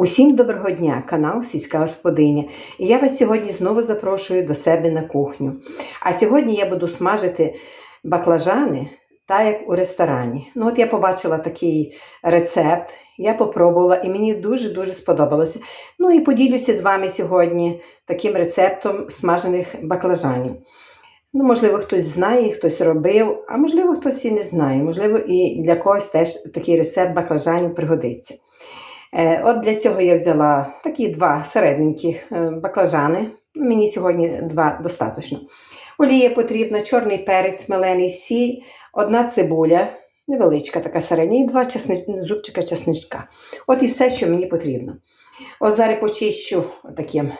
Усім доброго дня, канал Сільська Господиня. І я вас сьогодні знову запрошую до себе на кухню. А сьогодні я буду смажити баклажани, так як у ресторані. Ну, от я побачила такий рецепт, я попробувала і мені дуже-дуже сподобалося. Ну і поділюся з вами сьогодні таким рецептом смажених баклажанів. Ну, можливо, хтось знає, хтось робив, а можливо, хтось і не знає. Можливо, і для когось теж такий рецепт баклажанів пригодиться. Е, От для цього я взяла такі два середненькі е, баклажани. Мені сьогодні два достатньо. Олія потрібна, чорний перець, мелений сіль, одна цибуля, невеличка така середня, і два зубчика чесничка. От і все, що мені потрібно. От зараз почищу таким,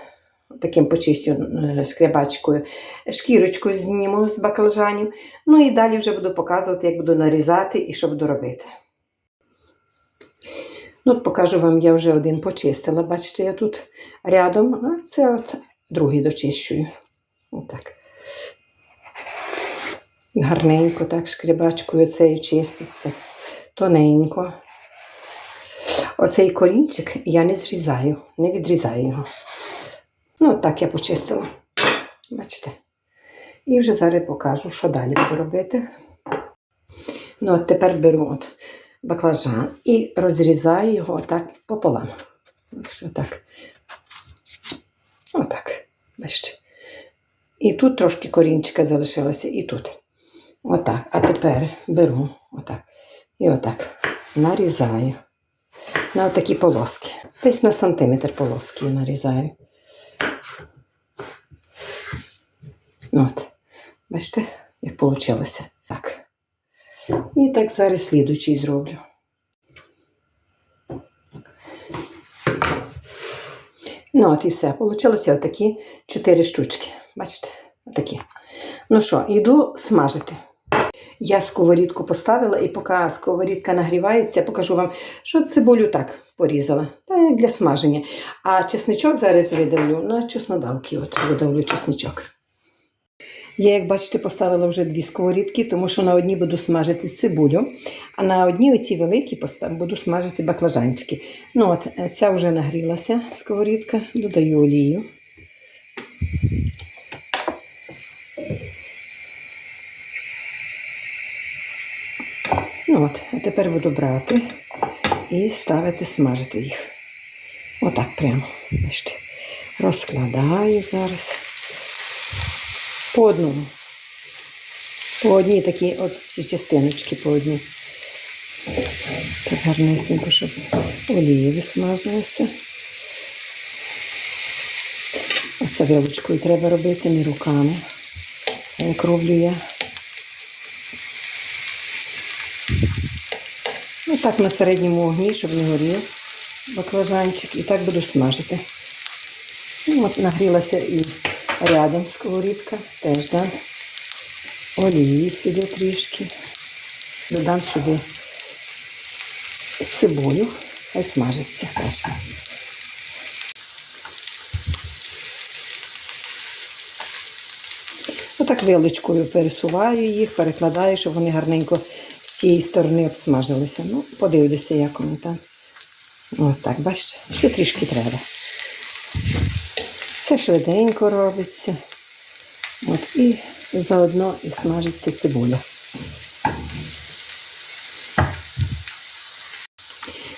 таким почищу е, шкрябачкою, шкірочку зніму з баклажанів. Ну і далі вже буду показувати, як буду нарізати і що буду робити. Ну, покажу вам, я вже один почистила. Бачите, я тут рядом, а це от другий дочищую. Отак. Гарненько, так, шкрібачкою цею чиститься. Тоненько. Оцей корінчик я не зрізаю, не відрізаю його. Ну, от так я почистила. Бачите? І вже зараз покажу, що далі буду робити. Ну, от тепер беру от баклажан і розрізаю його отак пополам. Отак. Отак. Бачите. І тут трошки корінчика залишилося, і тут. Отак. А тепер беру отак. І отак нарізаю на отакі полоски. Десь на сантиметр полоски нарізаю. От. Бачите, як вийшло. І так зараз слідучий зроблю. Ну, от і все. Получилося отакі чотири штучки. Бачите? Отакі. Ну що, йду смажити. Я сковорідку поставила, і поки сковорідка нагрівається, покажу вам, що цибулю так порізала. Та як для смаження. А чесничок зараз видавлю на чеснодавки. От видавлю чесничок. Я, як бачите, поставила вже дві сковорідки, тому що на одній буду смажити цибулю, а на одній оці великі буду смажити баклажанчики. Ну от, е, ця вже нагрілася сковорідка, додаю олію. Ну от, а тепер буду брати і ставити смажити їх. Отак прямо. Розкладаю зараз. По одному. По одній такі от ці частиночки по одній. Так гарнесенько, щоб олія висмажилася. Оце вилочкою треба робити, не руками. Як роблю я. Ну так на середньому вогні, щоб не горів баклажанчик. І так буду смажити. Ну, от нагрілася і рядом сковорідка, теж дам олії сюди трішки. Додам сюди цибулю, хай смажиться теж. Отак вилочкою пересуваю їх, перекладаю, щоб вони гарненько з цієї сторони обсмажилися. Ну, подивлюся, як вони там. Ось так, бачите, ще трішки треба. Це швиденько робиться. От, і заодно і смажиться цибуля.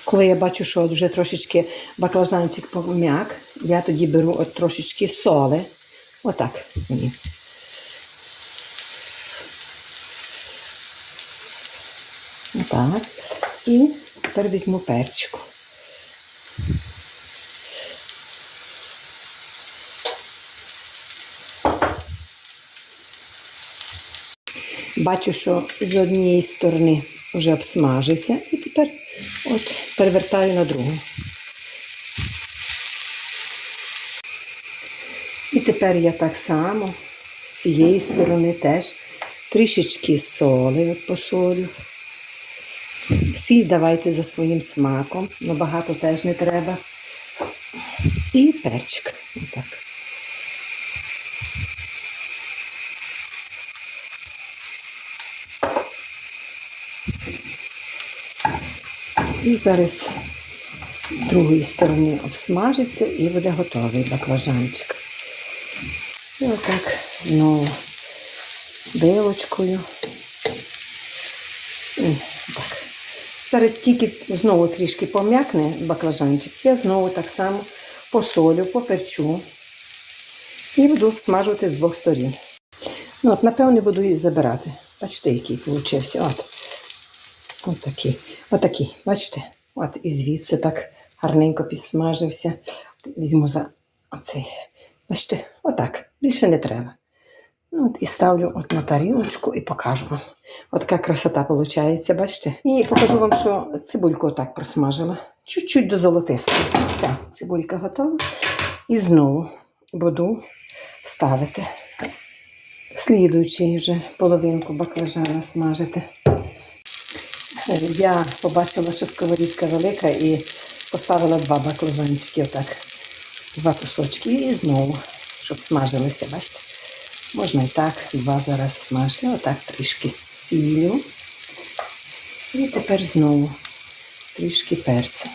Коли я бачу, що от вже трошечки баклажанчик пом'як, я тоді беру от трошечки соли. Отак мені. Отак. І тепер візьму перчику. Бачу, що з однієї сторони вже обсмажився, і тепер от перевертаю на другу. І тепер я так само з цієї сторони теж трішечки соли посолю. Сіль давайте за своїм смаком, але багато теж не треба. І перчик. Отак. І зараз з другої сторони обсмажиться і буде готовий баклажанчик. І отак знову вилочкою. Так. Зараз тільки знову трішки пом'якне баклажанчик, я знову так само посолю, поперчу і буду обсмажувати з двох сторін. Ну, от, напевно, буду її забирати. Бачите, який получився. От. От такий. Отакий. Бачите? От і звідси так гарненько підсмажився. Візьму за оцей. Бачите, отак. Більше не треба. Ну, от і ставлю от на тарілочку і покажу вам. От така красота виходить, бачите? І покажу вам, що цибульку отак просмажила. Чуть-чуть до золотистої. Все, цибулька готова. І знову буду ставити слідуючий вже половинку баклажана смажити. Я побачила, що сковорідка велика і поставила два баклажанчики, отак, два кусочки, і знову, щоб смажилися, бачите. Можна і так, два зараз смажити, отак трішки сілю. І тепер знову трішки перцю.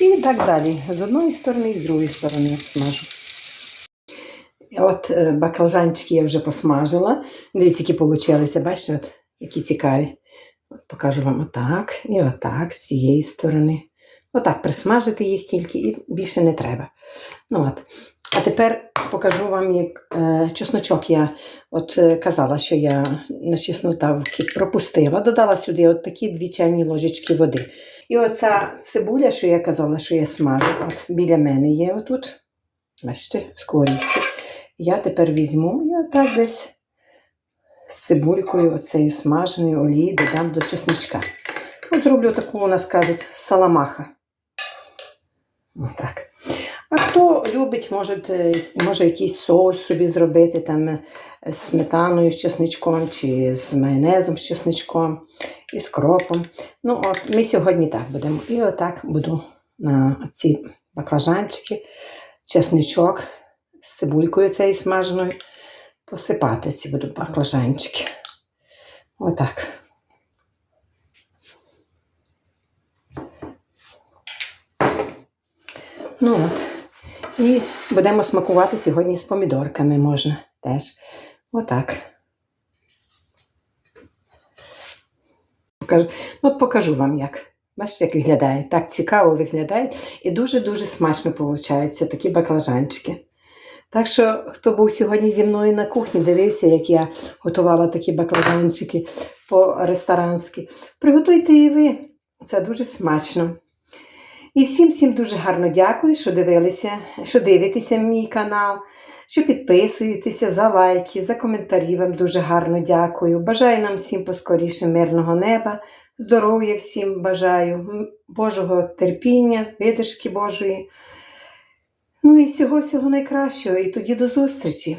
І так далі. З одної сторони і з другої сторони обсмажу. От е, баклажанчики я вже посмажила. Дивіться, які вийшли, бачите, от, які цікаві. От покажу вам отак і отак, з цієї сторони. Отак присмажити їх тільки і більше не треба. Ну от. А тепер покажу вам, як е, чесночок я от е, казала, що я на чеснотавки пропустила. Додала сюди от такі дві чайні ложечки води. І оця цибуля, що я казала, що я смажу, от біля мене є отут. Бачите, в скоріці. Я тепер візьму і отак десь з цибулькою, оцею смаженою олії додам до чесночка. От зроблю таку, у нас кажуть, саламаха. Отак. А хто любить, може, е, може якийсь соус собі зробити там е, з сметаною, з чесничком, чи з майонезом з чесничком, і з кропом. Ну, от ми сьогодні так будемо. І отак буду на ці баклажанчики, чесничок з цибулькою цією смаженою посипати ці будуть баклажанчики. Отак. Ну от. І будемо смакувати сьогодні з помідорками можна теж. Отак. Покажу. Ну, от покажу вам як. Бачите, як виглядає. Так цікаво виглядає. І дуже-дуже смачно виходить такі баклажанчики. Так що, хто був сьогодні зі мною на кухні, дивився, як я готувала такі баклажанчики по-ресторанськи. Приготуйте і ви. Це дуже смачно. І всім всім дуже гарно дякую, що дивилися, що дивитеся мій канал, що підписуєтеся за лайки, за коментарі. Вам дуже гарно дякую. Бажаю нам всім поскоріше мирного неба, здоров'я всім бажаю, Божого терпіння, видержки Божої. Ну і всього всього найкращого. І тоді до зустрічі.